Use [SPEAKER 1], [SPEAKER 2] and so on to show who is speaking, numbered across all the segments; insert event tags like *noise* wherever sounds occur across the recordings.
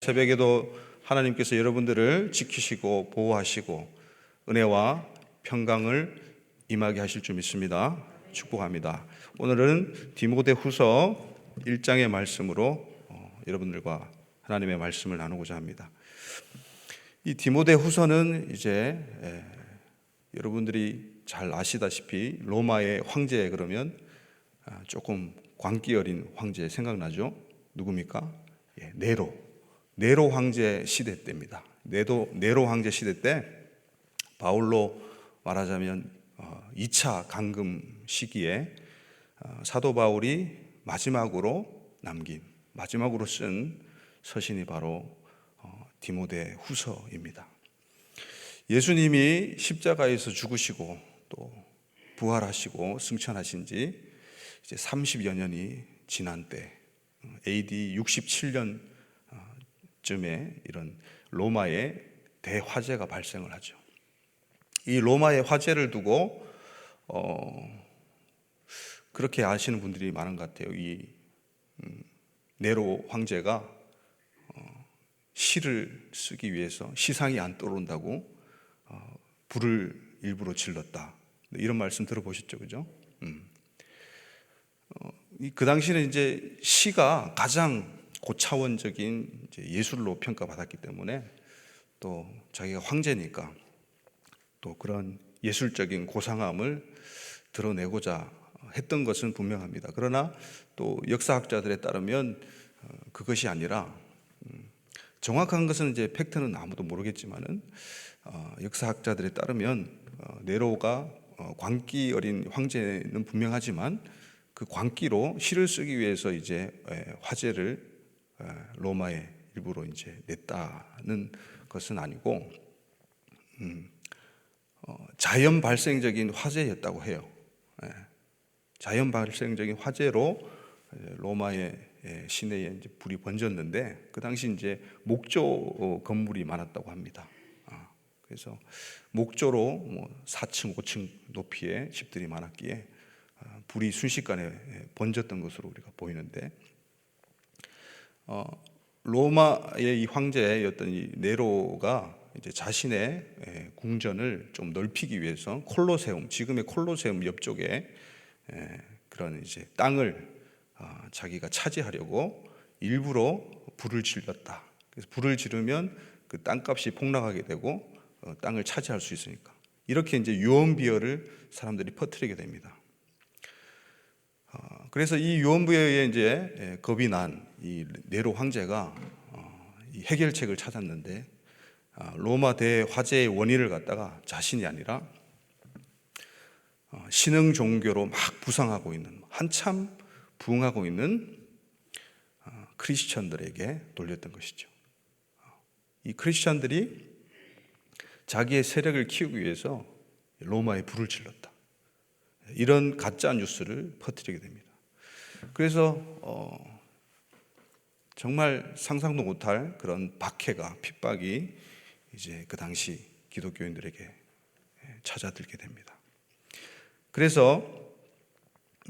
[SPEAKER 1] 새벽에도 하나님께서 여러분들을 지키시고 보호하시고 은혜와 평강을 임하게 하실 줄 믿습니다. 축복합니다. 오늘은 디모데 후서 1장의 말씀으로 어, 여러분들과 하나님의 말씀을 나누고자 합니다. 이 디모데 후서는 이제 에, 여러분들이 잘 아시다시피 로마의 황제 그러면 아, 조금 광기 어린 황제 생각나죠? 누굽니까? 예, 네로. 네로 황제 시대 때입니다. 네로, 네로 황제 시대 때 바울로 말하자면 2차 강금 시기에 어, 사도 바울이 마지막으로 남긴 마지막으로 쓴 서신이 바로 어, 디모데 후서입니다. 예수님이 십자가에서 죽으시고 또 부활하시고 승천하신 지 이제 30여 년이 지난 때 AD 67년 쯤에 이런 로마의 대화재가 발생을 하죠. 이 로마의 화재를 두고 어, 그렇게 아시는 분들이 많은 것 같아요. 이 음, 네로 황제가 어, 시를 쓰기 위해서 시상이 안 떠오른다고 어, 불을 일부러 질렀다. 이런 말씀 들어보셨죠, 그죠? 음. 어, 그 당시는 이제 시가 가장 고차원적인 예술로 평가받았기 때문에 또 자기가 황제니까 또 그런 예술적인 고상함을 드러내고자 했던 것은 분명합니다. 그러나 또 역사학자들에 따르면 어, 그것이 아니라 음, 정확한 것은 이제 팩트는 아무도 모르겠지만은 어, 역사학자들에 따르면 어, 네로가 광기 어린 황제는 분명하지만 그 광기로 시를 쓰기 위해서 이제 화제를 로마에 일부러 이제 냈다는 것은 아니고 음, 어, 자연 발생적인 화재였다고 해요. 예. 자연 발생적인 화재로 로마의 예, 시내에 이제 불이 번졌는데 그 당시 이제 목조 어, 건물이 많았다고 합니다. 아, 그래서 목조로 뭐 4층, 5층 높이의 집들이 많았기에 아, 불이 순식간에 예, 번졌던 것으로 우리가 보이는데 어, 로마의 이 황제였던 이 네로가 이제 자신의 예, 궁전을 좀 넓히기 위해서 콜로세움 지금의 콜로세움 옆쪽에 예, 그런 이제 땅을 아, 자기가 차지하려고 일부러 불을 질렀다. 그래서 불을 지르면 그 땅값이 폭락하게 되고 어, 땅을 차지할 수 있으니까 이렇게 이제 유언비어를 사람들이 퍼뜨리게 됩니다. 어, 그래서 이 유언비어에 이제 예, 겁이 난 이 네로 황제가 어, 해결책을 찾았는데 아, 로마 대화재의 원인을 갖다가 자신이 아니라 어, 신흥 종교로 막 부상하고 있는 한참 부흥하고 있는 어, 크리스천들에게 돌렸던 것이죠. 어, 이 크리스천들이 자기의 세력을 키우기 위해서 로마에 불을 질렀다. 이런 가짜 뉴스를 퍼뜨리게 됩니다. 그래서 어, 정말 상상도 못할 그런 박해가 핍박이 이제 그 당시 기독교인들에게 찾아들게 됩니다. 그래서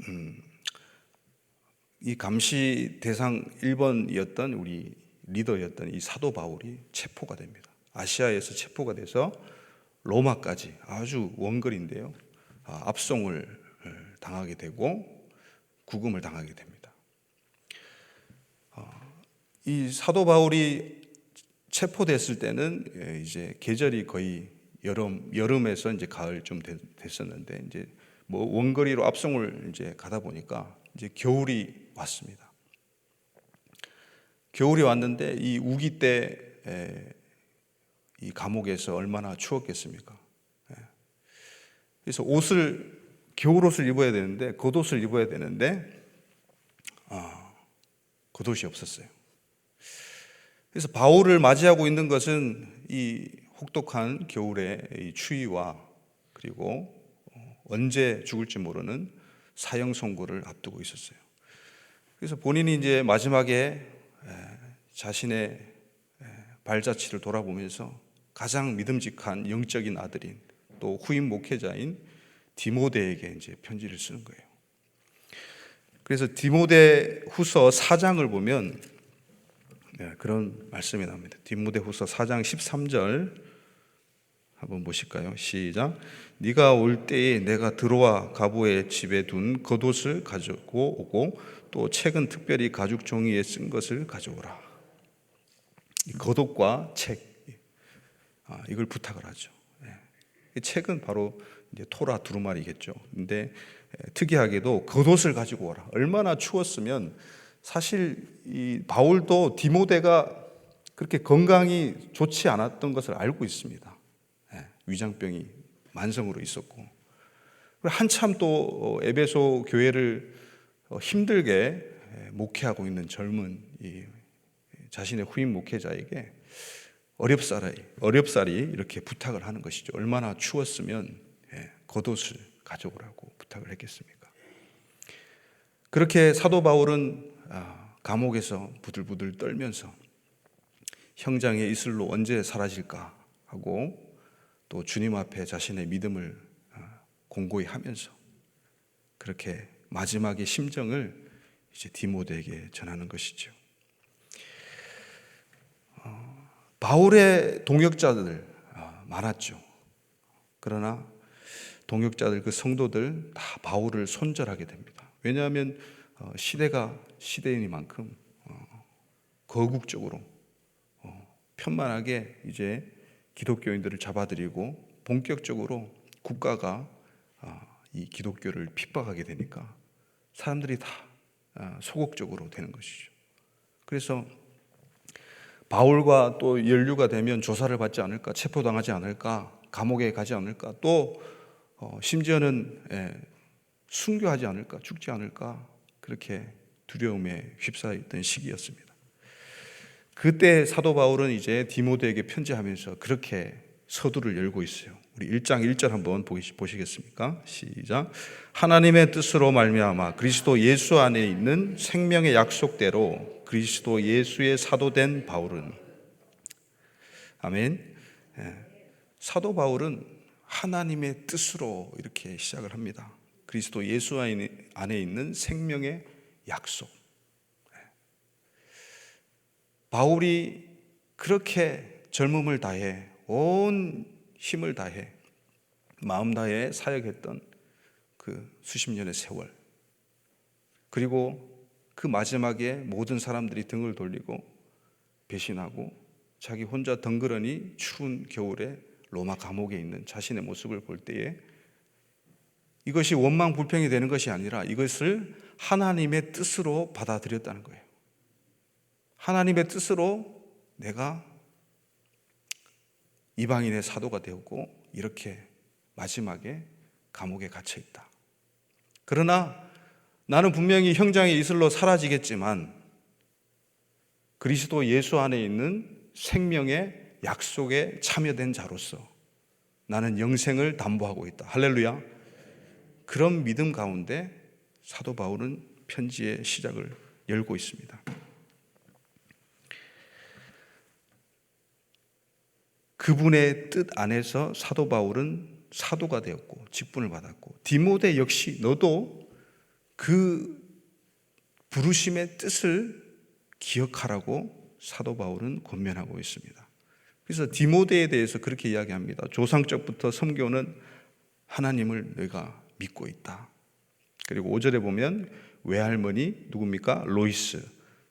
[SPEAKER 1] 음, 이 감시 대상 1번이었던 우리 리더였던 이 사도 바울이 체포가 됩니다. 아시아에서 체포가 돼서 로마까지 아주 원거리인데요. 아, 압송을 당하게 되고 구금을 당하게 됩니다. 아, 이 사도 바울이 체포됐을 때는 예, 이제 계절이 거의 여름 여름에서 이제 가을쯤 됐었는데 이제 뭐 원거리로 압송을 이제 가다 보니까 이제 겨울이 왔습니다. 겨울이 왔는데 이 우기 때 이 감옥에서 얼마나 추웠겠습니까? 예. 그래서 옷을 겨울 옷을 입어야 되는데 겉옷을 입어야 되는데 아, 겉옷이 없었어요. 그래서 바울을 맞이하고 있는 것은 이 혹독한 겨울의 이 추위와 그리고 언제 죽을지 모르는 사형 선고를 앞두고 있었어요. 그래서 본인이 이제 마지막에 자신의 발자취를 돌아보면서 가장 믿음직한 영적인 아들인 또 후임 목회자인 디모데에게 이제 편지를 쓰는 거예요. 그래서 디모데 후서 4장을 보면 네, 그런 말씀이 나옵니다. 디모데후서 4장 13절 한번 보실까요? 시작. 네가 올 때에 내가 들어와 가부의 집에 둔 겉옷을 가지고 오고 또 책은 특별히 가죽 종이에 쓴 것을 가져오라. 이 겉옷과 책 아, 이걸 부탁을 하죠. 예. 이 책은 바로 토라 두루마리겠죠. 근데 에, 특이하게도 겉옷을 가지고 오라. 얼마나 추웠으면 사실 이 바울도 디모데가 그렇게 건강이 좋지 않았던 것을 알고 있습니다. 예, 위장병이 만성으로 있었고 한참 또 어, 에베소 교회를 어, 힘들게 예, 목회하고 있는 젊은 이 자신의 후임 목회자에게 어렵사리 어렵사리 이렇게 부탁을 하는 것이죠. 얼마나 추웠으면 예, 겉옷을 가져오라고 부탁을 했겠습니까? 그렇게 사도 바울은 아, 감옥에서 부들부들 떨면서 형장의 이슬로 언제 사라질까 하고 또 주님 앞에 자신의 믿음을 아, 공고히 하면서 그렇게 마지막의 심정을 이제 디모데에게 전하는 것이죠. 어, 바울의 동역자들 아, 많았죠. 그러나 동역자들 그 성도들 다 바울을 손절하게 됩니다. 왜냐하면 어, 시대가 시대이니만큼 어, 거국적으로 어, 편만하게 이제 기독교인들을 잡아들이고 본격적으로 국가가 아, 이 기독교를 핍박하게 되니까 사람들이 다 아, 소극적으로 되는 것이죠. 그래서 바울과 또 연류가 되면 조사를 받지 않을까, 체포당하지 않을까, 감옥에 가지 않을까, 또 어, 심지어는 예, 순교하지 않을까, 죽지 않을까 그렇게 두려움에 휩싸였던 시기였습니다. 그때 사도 바울은 이제 디모데에게 편지하면서 그렇게 서두를 열고 있어요. 우리 1장 1절 한번 보시겠습니까? 시작. 하나님의 뜻으로 말미암아 그리스도 예수 안에 있는 생명의 약속대로 그리스도 예수의 사도된 바울은 아멘. 예. 사도 바울은 하나님의 뜻으로 이렇게 시작을 합니다. 그리스도 예수 안에 있는 생명의 약속. 바울이 그렇게 젊음을 다해 온 힘을 다해 마음 다해 사역했던 그 수십 년의 세월 그리고 그 마지막에 모든 사람들이 등을 돌리고 배신하고 자기 혼자 덩그러니 추운 겨울에 로마 감옥에 있는 자신의 모습을 볼 때에 이것이 원망 불평이 되는 것이 아니라 이것을 하나님의 뜻으로 받아들였다는 거예요. 하나님의 뜻으로 내가 이방인의 사도가 되었고 이렇게 마지막에 감옥에 갇혀 있다. 그러나 나는 분명히 형장의 이슬로 사라지겠지만 그리스도 예수 안에 있는 생명의 약속에 참여된 자로서 나는 영생을 담보하고 있다. 할렐루야. 그런 믿음 가운데 사도 바울은 편지의 시작을 열고 있습니다. 그분의 뜻 안에서 사도 바울은 사도가 되었고 직분을 받았고 디모데 역시 너도 그 부르심의 뜻을 기억하라고 사도 바울은 권면하고 있습니다. 그래서 디모데에 대해서 그렇게 이야기합니다. 조상적부터 섬겨오는 하나님을 내가 믿고 있다. 그리고 5절에 보면 외할머니 누굽니까? 로이스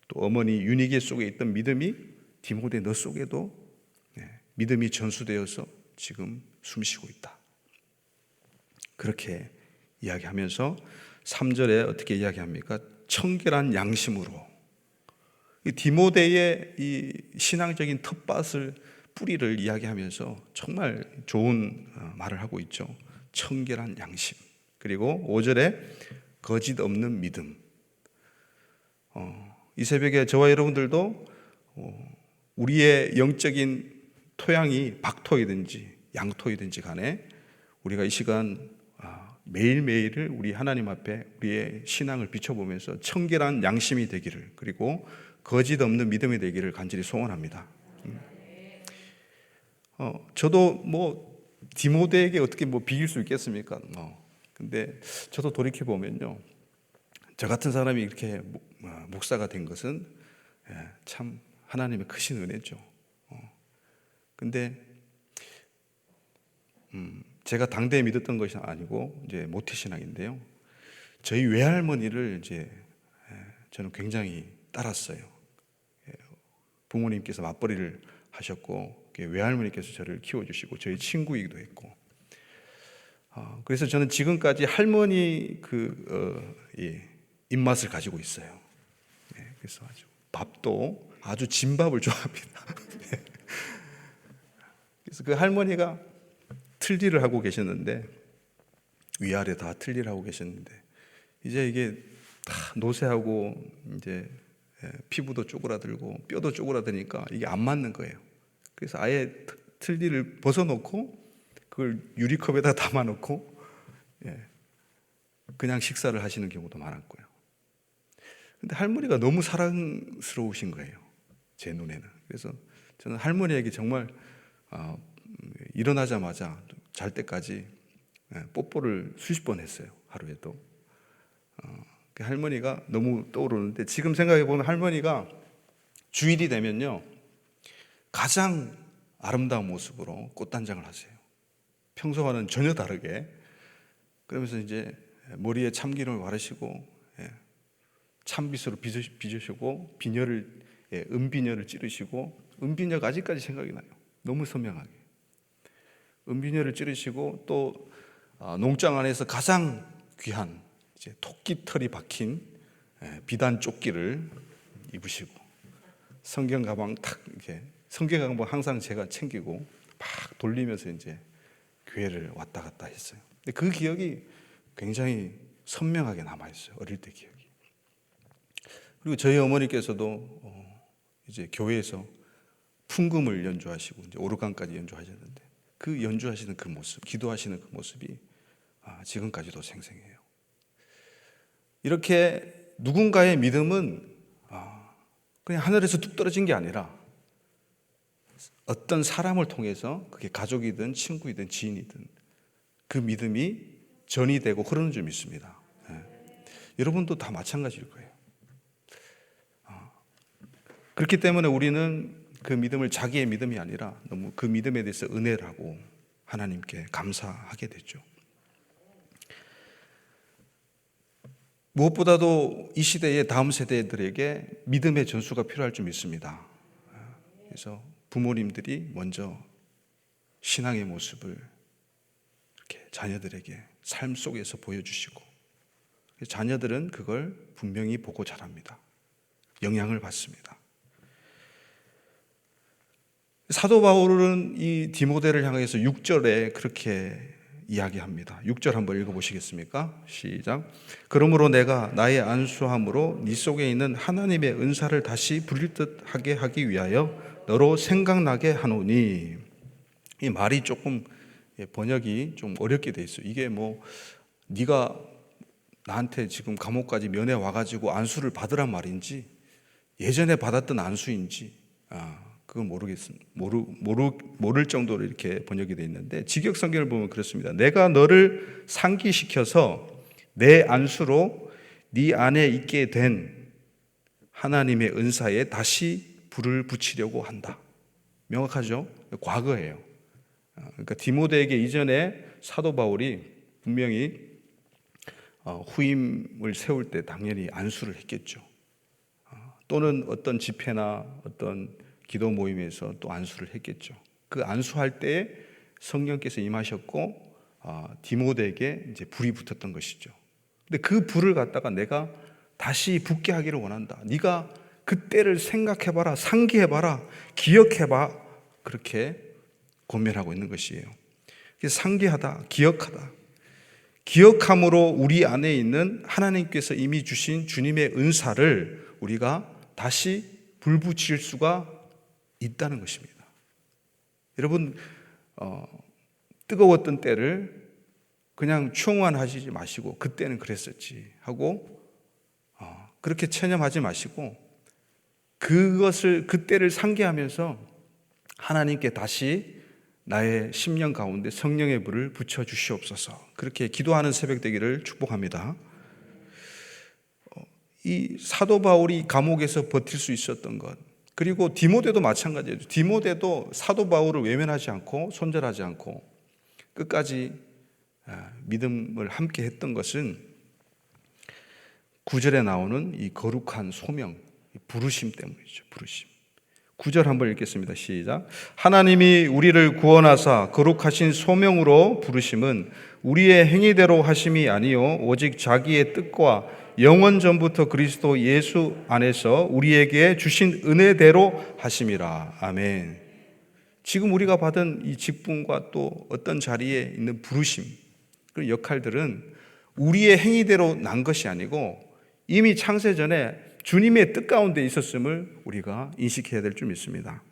[SPEAKER 1] 또 어머니 유니게 속에 있던 믿음이 디모데 너 속에도 믿음이 전수되어서 지금 숨쉬고 있다. 그렇게 이야기하면서 3절에 어떻게 이야기합니까? 청결한 양심으로 이 디모데의 이 신앙적인 텃밭을 뿌리를 이야기하면서 정말 좋은 어, 말을 하고 있죠. 청결한 양심. 그리고 5절에 거짓 없는 믿음. 어, 이 새벽에 저와 여러분들도 어, 우리의 영적인 토양이 박토이든지 양토이든지 간에 우리가 이 시간 아, 매일매일을 우리 하나님 앞에 우리의 신앙을 비춰보면서 청결한 양심이 되기를 그리고 거짓 없는 믿음이 되기를 간절히 소원합니다. 음. 어, 저도 뭐 디모데에게 어떻게 뭐 비길 수 있겠습니까? 어. 근데 저도 돌이켜 보면요, 저 같은 사람이 이렇게 어, 목사가 된 것은 예, 참 하나님의 크신 은혜죠. 어. 근데 음, 제가 당대에 믿었던 것이 아니고 이제 모태 신앙인데요. 저희 외할머니를 이제 예, 저는 굉장히 따랐어요. 예, 부모님께서 맞벌이를 하셨고 외할머니께서 저를 키워주시고 저희 친구이기도 했고 어, 그래서 저는 지금까지 할머니 그 어, 예, 입맛을 가지고 있어요. 예, 그래서 아주 밥도 아주 진밥을 *laughs* 좋아합니다. 예. 그래서 그 할머니가 틀니를 하고 계셨는데 위아래 다 틀니를 하고 계셨는데 이제 이게 다 노쇠하고 이제 예, 피부도 쪼그라들고 뼈도 쪼그라드니까 이게 안 맞는 거예요. 그래서 아예 트- 틀니를 벗어놓고 그걸 유리컵에다 *laughs* 담아놓고 예, 그냥 식사를 하시는 경우도 많았고요. 근데 할머니가 너무 사랑스러우신 거예요. 제 눈에는. 그래서 저는 할머니에게 정말 아, 일어나자마자 잘 때까지 예, 뽀뽀를 수십 번 했어요. 하루에도. 어, 그 할머니가 너무 떠오르는데 지금 생각해 보면 할머니가 주일이 되면요 가장 아름다운 모습으로 꽃단장을 하세요. 평소와는 전혀 다르게 그러면서 이제 머리에 참기름을 바르시고 예, 참빗으로 빚으시- 빚으시고 비녀를 예, 은비녀를 찌르시고 은비녀가 아직까지 생각이 나요. 너무 선명하게 은비녀를 찌르시고 또 아, 농장 안에서 가장 귀한 이제 토끼 털이 박힌 예, 비단 조끼를 입으시고 성경 가방 탁 이렇게 성경 가방 항상 제가 챙기고 막 돌리면서 이제 교회를 왔다 갔다 했어요. 근데 그 기억이 굉장히 선명하게 남아 있어요. 어릴 때 기억이. 그리고 저희 어머니께서도 어, 이제 교회에서 풍금을 연주하시고 이제 오르간까지 연주하셨는데 그 연주하시는 그 모습, 기도하시는 그 모습이 아, 지금까지도 생생해요. 이렇게 누군가의 믿음은 아, 그냥 하늘에서 뚝 떨어진 게 아니라 어떤 사람을 통해서 그게 가족이든 친구이든 지인이든 그 믿음이 전이 되고 흐르는 줄 믿습니다. 예. 여러분도 다 마찬가지일 거예요. 아, 그렇기 때문에 우리는 그 믿음을 자기의 믿음이 아니라 너무 그 믿음에 대해서 은혜라고 하나님께 감사하게 되죠. 무엇보다도 이 시대의 다음 세대들에게 믿음의 전수가 필요할 줄 믿습니다. 그래서 부모님들이 먼저 신앙의 모습을 이렇게 자녀들에게 삶 속에서 보여주시고 자녀들은 그걸 분명히 보고 자랍니다. 영향을 받습니다. 사도 바울은 이 디모데를 향해서 6절에 그렇게 이야기합니다. 6절 한번 읽어 보시겠습니까? 시작. 그러므로 내가 나의 안수함으로 네 속에 있는 하나님의 은사를 다시 부릴 듯하게 하기 위하여 너로 생각나게 하노니 이 말이 조금 예, 번역이 좀 어렵게 돼 있어요. 이게 뭐 네가 나한테 지금 감옥까지 면회 와가지고 안수를 받으란 말인지 예전에 받았던 안수인지 아 그건 모르겠습니다. 모르 모르 모를 정도로 이렇게 번역이 돼 있는데 직역 성경을 보면 그렇습니다. 내가 너를 상기시켜서 내 안수로 네 안에 있게 된 하나님의 은사에 다시 불을 붙이려고 한다. 명확하죠? 과거예요. 아, 그러니까 디모데에게 이전에 사도 바울이 분명히 어, 후임을 세울 때 당연히 안수를 했겠죠. 어, 또는 어떤 집회나 어떤 기도 모임에서 또 안수를 했겠죠. 그 안수할 때 성령께서 임하셨고 어, 디모데에게 이제 불이 붙었던 것이죠. 근데 그 불을 갖다가 내가 다시 붙게 하기를 원한다. 네가 그때를 생각해봐라, 상기해봐라, 기억해봐. 그렇게 고면하고 있는 것이에요. 상기하다, 기억하다. 기억함으로 우리 안에 있는 하나님께서 이미 주신 주님의 은사를 우리가 다시 불붙일 수가 있다는 것입니다. 여러분, 어, 뜨거웠던 때를 그냥 충원하시지 마시고 그때는 그랬었지 하고 어, 그렇게 체념하지 마시고 그것을 그때를 상기하면서 하나님께 다시 나의 심령 가운데 성령의 불을 붙여 주시옵소서. 그렇게 기도하는 새벽 되기를 축복합니다. 어, 이 사도 바울이 감옥에서 버틸 수 있었던 것, 그리고 디모데도 마찬가지예요. 디모데도 사도 바울을 외면하지 않고 손절하지 않고 끝까지 아, 믿음을 함께 했던 것은 구절에 나오는 이 거룩한 소명, 부르심 때문이죠. 부르심. 구절 한번 읽겠습니다. 시작. 하나님이 우리를 구원하사 거룩하신 소명으로 부르심은 우리의 행위대로 하심이 아니요 오직 자기의 뜻과 영원 전부터 그리스도 예수 안에서 우리에게 주신 은혜대로 하심이라. 아멘. 지금 우리가 받은 이 직분과 또 어떤 자리에 있는 부르심, 그 역할들은 우리의 행위대로 난 것이 아니고 이미 창세 전에 주님의 뜻 가운데 있었음을 우리가 인식해야 될 줄 믿습니다.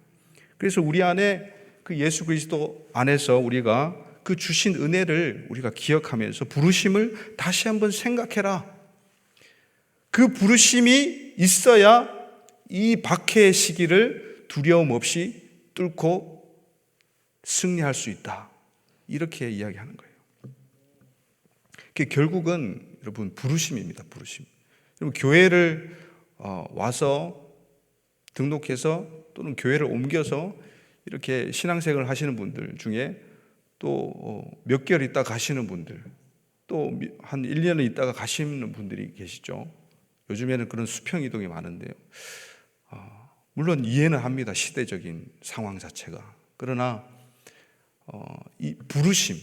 [SPEAKER 1] 그래서 우리 안에 그 예수 그리스도 안에서 우리가 그 주신 은혜를 우리가 기억하면서 부르심을 다시 한번 생각해라. 그 부르심이 있어야 이 박해의 시기를 두려움 없이 뚫고 승리할 수 있다. 이렇게 이야기하는 거예요. 그 결국은 여러분 부르심입니다. 부르심. 여러분 교회를 어, 와서 등록해서 또는 교회를 옮겨서 이렇게 신앙생활을 하시는 분들 중에 또 몇 개월 있다 가시는 분들 또 한 1년을 있다가 가시는 분들이 계시죠. 요즘에는 그런 수평 이동이 많은데요. 어, 물론 이해는 합니다. 시대적인 상황 자체가. 그러나 어, 이 부르심,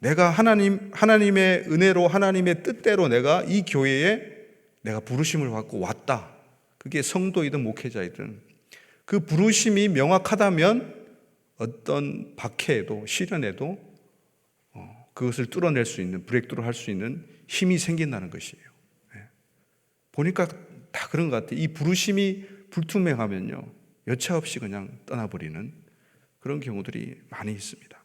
[SPEAKER 1] 내가 하나님 하나님의 은혜로 하나님의 뜻대로 내가 이 교회에 내가 부르심을 받고 왔다. 그게 성도이든 목회자이든 그 부르심이 명확하다면 어떤 박해에도 시련에도 어, 그것을 뚫어낼 수 있는 브레이크를 할수 있는 힘이 생긴다는 것이에요. 보니까 다 그런 것 같아요. 이 부르심이 불투명하면요. 여차 없이 그냥 떠나버리는 그런 경우들이 많이 있습니다.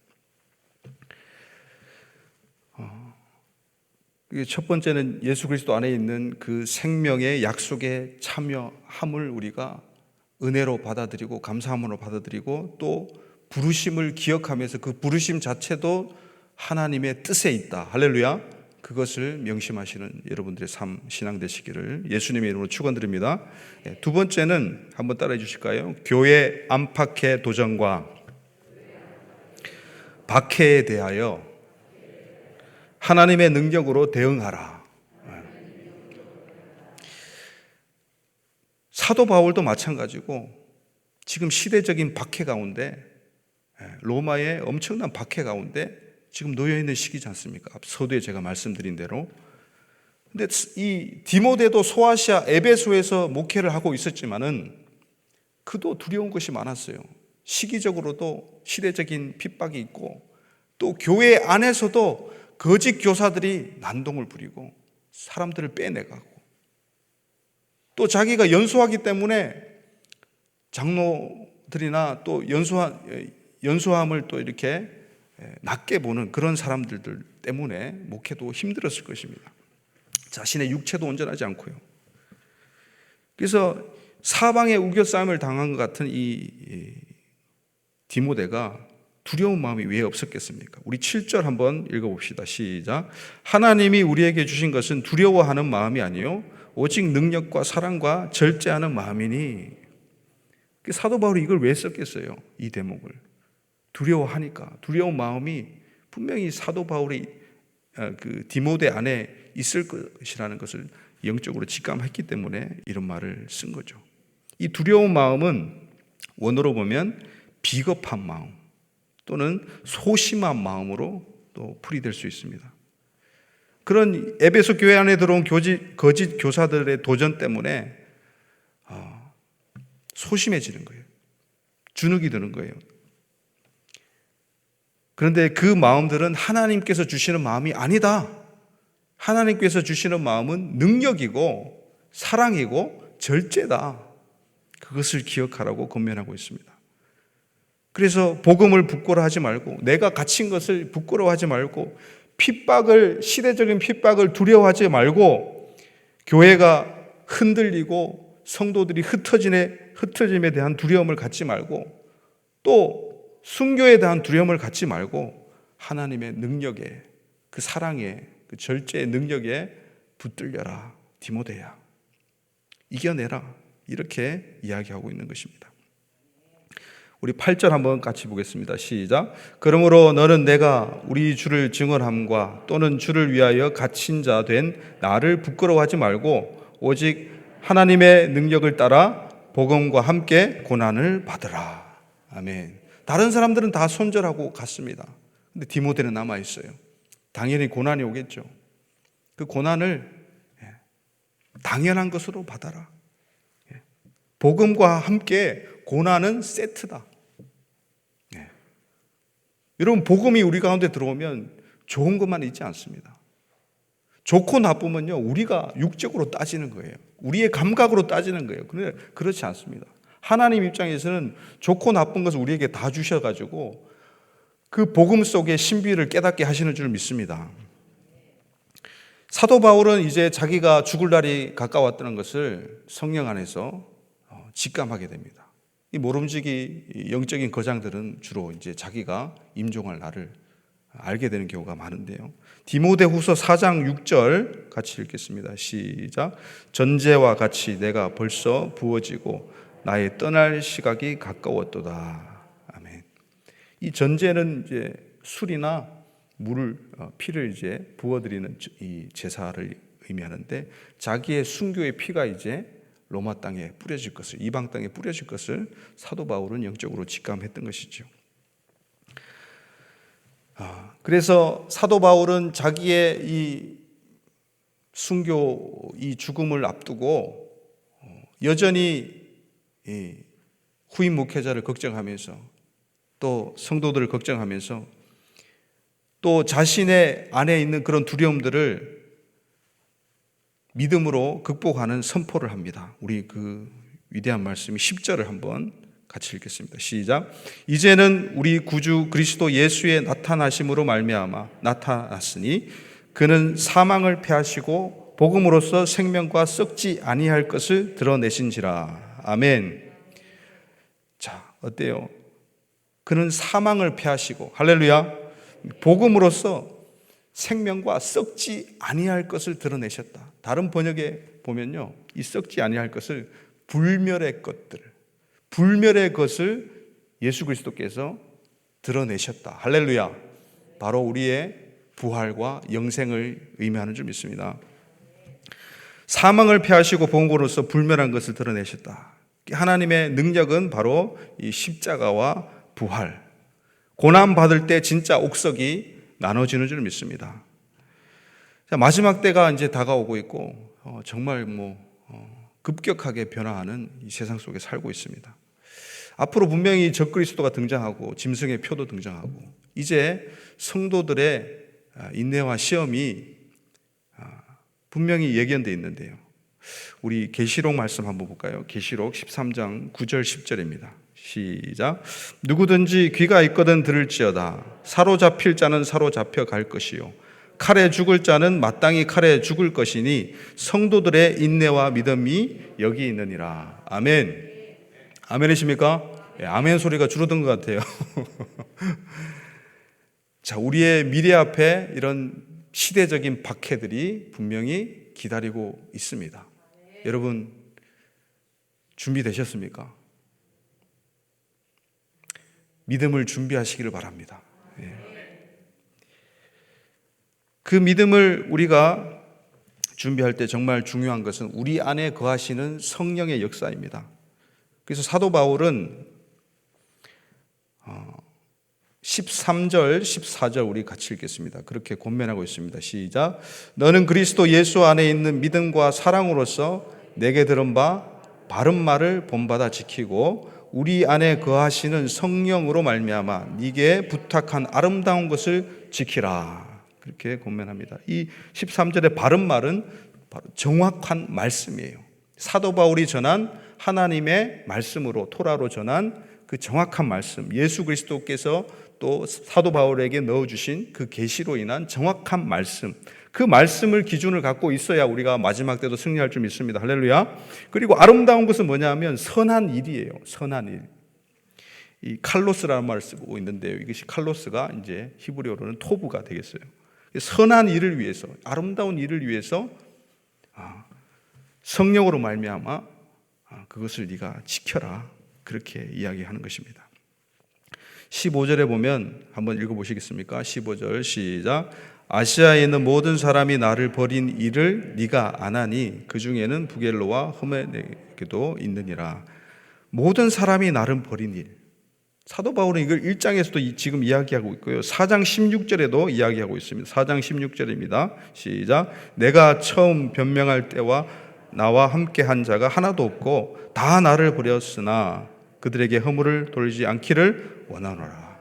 [SPEAKER 1] 첫 번째는 예수 그리스도 안에 있는 그 생명의 약속에 참여함을 우리가 은혜로 받아들이고 감사함으로 받아들이고 또 부르심을 기억하면서 그 부르심 자체도 하나님의 뜻에 있다. 할렐루야. 그것을 명심하시는 여러분들의 삶 신앙 되시기를 예수님의 이름으로 축원드립니다. 예, 두 번째는 한번 따라해 주실까요? 교회 안팎의 도전과 박해에 대하여 하나님의 능력으로 대응하라. 예. 사도 바울도 마찬가지고 지금 시대적인 박해 가운데 예, 로마의 엄청난 박해 가운데 지금 놓여 있는 시기지 않습니까? 서두에 제가 말씀드린 대로. 근데 이 디모데도 소아시아 에베소에서 목회를 하고 있었지만은 그도 두려운 것이 많았어요. 시기적으로도 시대적인 핍박이 있고 또 교회 안에서도 거짓 교사들이 난동을 부리고 사람들을 빼내가고 또 자기가 연소하기 때문에 장로들이나 또 연소함, 연소함을 또 이렇게 예, 낮게 보는 그런 사람들 때문에 목회도 힘들었을 것입니다. 자신의 육체도 온전하지 않고요. 그래서 사방에 우겨싸움을 당한 것 같은 이 디모데가 두려운 마음이 왜 없었겠습니까? 우리 7절 한번 읽어봅시다. 시작. 하나님이 우리에게 주신 것은 두려워하는 마음이 아니요 오직 능력과 사랑과 절제하는 마음이니 사도 바울이 이걸 왜 썼겠어요? 이 대목을. 두려워하니까 두려운 마음이 분명히 사도 바울이 어, 그 디모데 안에 있을 것이라는 것을 영적으로 직감했기 때문에 이런 말을 쓴 거죠. 이 두려운 마음은 원어로 보면 비겁한 마음 또는 소심한 마음으로 또 풀이될 수 있습니다. 그런 에베소 교회 안에 들어온 교지, 거짓 교사들의 도전 때문에 어, 소심해지는 거예요. 주눅이 드는 거예요. 그런데 그 마음들은 하나님께서 주시는 마음이 아니다. 하나님께서 주시는 마음은 능력이고 사랑이고 절제다. 그것을 기억하라고 권면하고 있습니다. 그래서 복음을 부끄러워하지 말고 내가 갇힌 것을 부끄러워하지 말고 핍박을 시대적인 핍박을 두려워하지 말고 교회가 흔들리고 성도들이 흩어짐에 흩어짐에 대한 두려움을 갖지 말고 또 순교에 대한 두려움을 갖지 말고 하나님의 능력에 그 사랑에 그 절제의 능력에 붙들려라 디모데야 이겨내라 이렇게 이야기하고 있는 것입니다. 우리 8절 한번 같이 보겠습니다. 시작. 그러므로 너는 내가 우리 주를 증언함과 또는 주를 위하여 갇힌 자 된 나를 부끄러워하지 말고 오직 하나님의 능력을 따라 복음과 함께 고난을 받으라. 아멘. 다른 사람들은 다 손절하고 갔습니다. 근데 디모데는 남아 있어요. 당연히 고난이 오겠죠. 그 고난을 예, 당연한 것으로 받아라. 예. 복음과 함께 고난은 세트다. 예. 여러분, 복음이 우리 가운데 들어오면 좋은 것만 있지 않습니다. 좋고 나쁘면요, 우리가 육적으로 따지는 거예요. 우리의 감각으로 따지는 거예요. 그런데 그렇지 않습니다. 하나님 입장에서는 좋고 나쁜 것을 우리에게 다 주셔가지고 그 복음 속의 신비를 깨닫게 하시는 줄 믿습니다. 사도 바울은 이제 자기가 죽을 날이 가까웠다는 것을 성령 안에서 어, 직감하게 됩니다. 이 모름지기 영적인 거장들은 주로 이제 자기가 임종할 날을 알게 되는 경우가 많은데요. 디모데후서 4장 6절 같이 읽겠습니다. 시작. 전제와 같이 내가 벌써 부어지고 나의 떠날 시각이 가까웠도다. 아멘. 이 전제는 이제 술이나 물을 어, 피를 이제 부어드리는 이 제사를 의미하는데 자기의 순교의 피가 이제 로마 땅에 뿌려질 것을 이방 땅에 뿌려질 것을 사도 바울은 영적으로 직감했던 것이죠. 아, 그래서 사도 바울은 자기의 이 순교 이 죽음을 앞두고 어, 여전히 후임 목회자를 걱정하면서 또 성도들을 걱정하면서 또 자신의 안에 있는 그런 두려움들을 믿음으로 극복하는 선포를 합니다. 우리 그 위대한 말씀이 10절을 한번 같이 읽겠습니다. 시작. 이제는 우리 구주 그리스도 예수의 나타나심으로 말미암아 나타났으니 그는 사망을 패하시고 복음으로써 생명과 썩지 아니할 것을 드러내신지라. 아멘. 자, 어때요? 그는 사망을 패하시고 할렐루야. 복음으로써 생명과 썩지 아니할 것을 드러내셨다. 다른 번역에 보면요. 이 썩지 아니할 것을 불멸의 것들, 불멸의 것을 예수 그리스도께서 드러내셨다. 할렐루야. 바로 우리의 부활과 영생을 의미하는 줄 믿습니다. 사망을 패하시고 본고로서 불멸한 것을 드러내셨다. 하나님의 능력은 바로 이 십자가와 부활, 고난 받을 때 진짜 옥석이 나눠지는 줄 믿습니다. 마지막 때가 이제 다가오고 있고 어, 정말 뭐 어, 급격하게 변화하는 이 세상 속에 살고 있습니다. 앞으로 분명히 적그리스도가 등장하고 짐승의 표도 등장하고 이제 성도들의 아, 인내와 시험이 아, 분명히 예견되어 있는데요. 우리 계시록 말씀 한번 볼까요? 계시록 13장 9절 10절입니다. 시작. 누구든지 귀가 있거든 들을지어다. 사로잡힐 자는 사로잡혀 갈 것이요. 칼에 죽을 자는 마땅히 칼에 죽을 것이니 성도들의 인내와 믿음이 여기 있느니라. 아멘. 아멘이십니까? 예, 아멘 소리가 줄어든 것 같아요. *laughs* 자, 우리의 미래 앞에 이런 시대적인 박해들이 분명히 기다리고 있습니다. 여러분, 준비되셨습니까? 믿음을 준비하시기를 바랍니다. 예. 그 믿음을 우리가 준비할 때 정말 중요한 것은 우리 안에 거하시는 성령의 역사입니다. 그래서 사도 바울은 13절, 14절 우리 같이 읽겠습니다. 그렇게 권면하고 있습니다. 시작. 너는 그리스도 예수 안에 있는 믿음과 사랑으로서 내게 들은 바 바른 말을 본받아 지키고 우리 안에 거하시는 성령으로 말미암아 네게 부탁한 아름다운 것을 지키라. 그렇게 권면합니다. 이 13절의 바른 말은 바로 정확한 말씀이에요. 사도 바울이 전한 하나님의 말씀으로 토라로 전한 그 정확한 말씀, 예수 그리스도께서 또 사도 바울에게 넣어 주신 그 계시로 인한 정확한 말씀, 그 말씀을 기준을 갖고 있어야 우리가 마지막 때도 승리할 줄 믿습니다. 할렐루야. 그리고 아름다운 것은 뭐냐면 선한 일이에요. 선한 일. 이 칼로스라는 말을 쓰고 있는데요. 이것이 칼로스가 이제 히브리어로는 토부가 되겠어요. 선한 일을 위해서, 아름다운 일을 위해서 아, 성령으로 말미암아 아, 그것을 네가 지켜라. 그렇게 이야기하는 것입니다. 15절에 보면 한번 읽어 보시겠습니까? 15절 시작. 아시아에 있는 모든 사람이 나를 버린 일을 네가 안 하니 그 중에는 부겔로와 흐메네게도 있느니라. 모든 사람이 나를 버린 일. 사도 바울은 이걸 1장에서도 지금 이야기하고 있고요. 4장 16절에도 이야기하고 있습니다. 4장 16절입니다. 시작. 내가 처음 변명할 때와 나와 함께 한 자가 하나도 없고 다 나를 버렸으나 그들에게 허물을 돌리지 않기를 원하노라.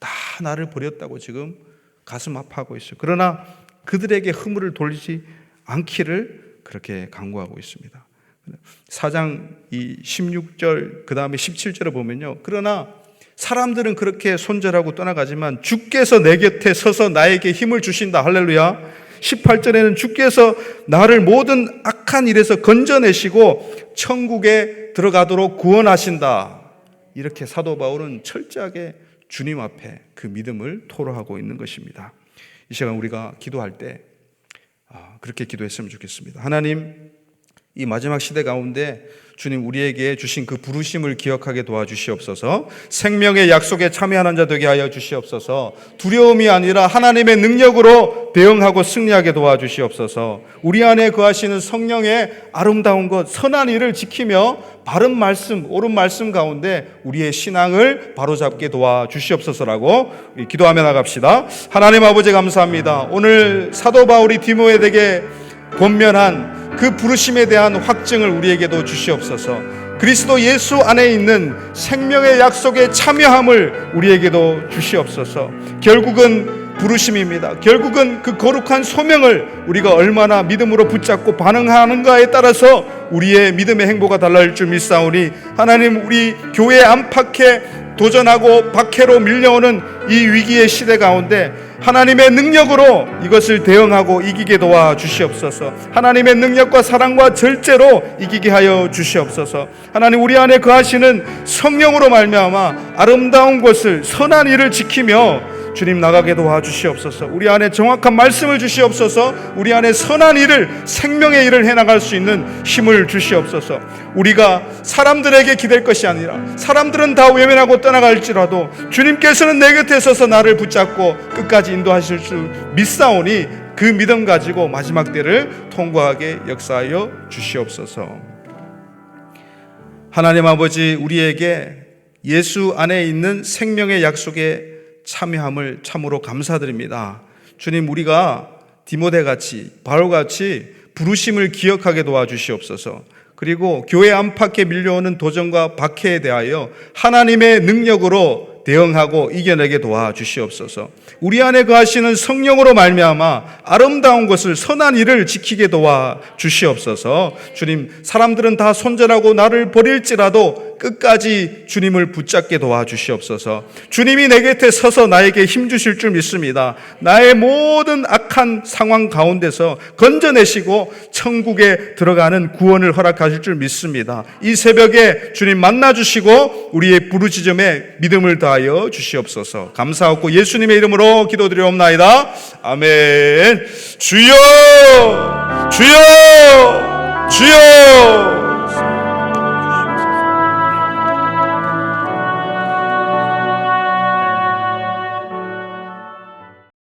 [SPEAKER 1] 다 나를 버렸다고 지금 가슴 아파하고 있어요. 그러나 그들에게 허물을 돌리지 않기를 그렇게 강구하고 있습니다. 4장 이 16절 그 다음에 17절을 보면요. 그러나 사람들은 그렇게 손절하고 떠나가지만 주께서 내 곁에 서서 나에게 힘을 주신다. 할렐루야. 18절에는 주께서 나를 모든 악한 일에서 건져내시고 천국에 들어가도록 구원하신다. 이렇게 사도 바울은 철저하게 주님 앞에 그 믿음을 토로하고 있는 것입니다. 이 시간 우리가 기도할 때 아, 그렇게 기도했으면 좋겠습니다. 하나님, 이 마지막 시대 가운데 주님 우리에게 주신 그 부르심을 기억하게 도와주시옵소서. 생명의 약속에 참여하는 자 되게 하여 주시옵소서. 두려움이 아니라 하나님의 능력으로 대응하고 승리하게 도와주시옵소서. 우리 안에 거하시는 성령의 아름다운 것, 선한 일을 지키며 바른 말씀, 옳은 말씀 가운데 우리의 신앙을 바로잡게 도와주시옵소서라고 기도하며 나갑시다. 하나님 아버지 감사합니다. 오늘 사도 바울이 디모에게 권면한 그 부르심에 대한 확증을 우리에게도 주시옵소서. 그리스도 예수 안에 있는 생명의 약속에 참여함을 우리에게도 주시옵소서. 결국은 부르심입니다. 결국은 그 거룩한 소명을 우리가 얼마나 믿음으로 붙잡고 반응하는가에 따라서 우리의 믿음의 행보가 달라질 줄 믿사오니 하나님 우리 교회 안팎에 도전하고 박해로 밀려오는 이 위기의 시대 가운데 하나님의 능력으로 이것을 대응하고 이기게 도와 주시옵소서. 하나님의 능력과 사랑과 절제로 이기게 하여 주시옵소서. 하나님 우리 안에 거하시는 성령으로 말미암아 아름다운 것을 선한 일을 지키며 주님 나가게 도와주시옵소서. 우리 안에 정확한 말씀을 주시옵소서. 우리 안에 선한 일을 생명의 일을 해 나갈 수 있는 힘을 주시옵소서. 우리가 사람들에게 기댈 것이 아니라 사람들은 다 외면하고 떠나갈지라도 주님께서는 내 곁에 서서 나를 붙잡고 끝까지 인도하실 줄 믿사오니 그 믿음 가지고 마지막 때를 통과하게 역사하여 주시옵소서. 하나님 아버지 우리에게 예수 안에 있는 생명의 약속에 참여함을 참으로 감사드립니다. 주님, 우리가 디모데 같이, 바로 같이 부르심을 기억하게 도와주시옵소서. 그리고 교회 안팎에 밀려오는 도전과 박해에 대하여 하나님의 능력으로 대응하고 이겨내게 도와주시옵소서. 우리 안에 거하시는 성령으로 말미암아 아름다운 것을 선한 일을 지키게 도와 주시옵소서. 주님, 사람들은 다 손절하고 나를 버릴지라도 끝까지 주님을 붙잡게 도와 주시옵소서. 주님이 내 곁에 서서 나에게 힘 주실 줄 믿습니다. 나의 모든 악한 상황 가운데서 건져내시고 천국에 들어가는 구원을 허락하실 줄 믿습니다. 이 새벽에 주님 만나 주시고 우리의 부르짖음에 믿음을 다 하여 주시옵소서. 감사하고 예수님의 이름으로 기도드리옵나이다. 아멘. 주여! 주여! 주여!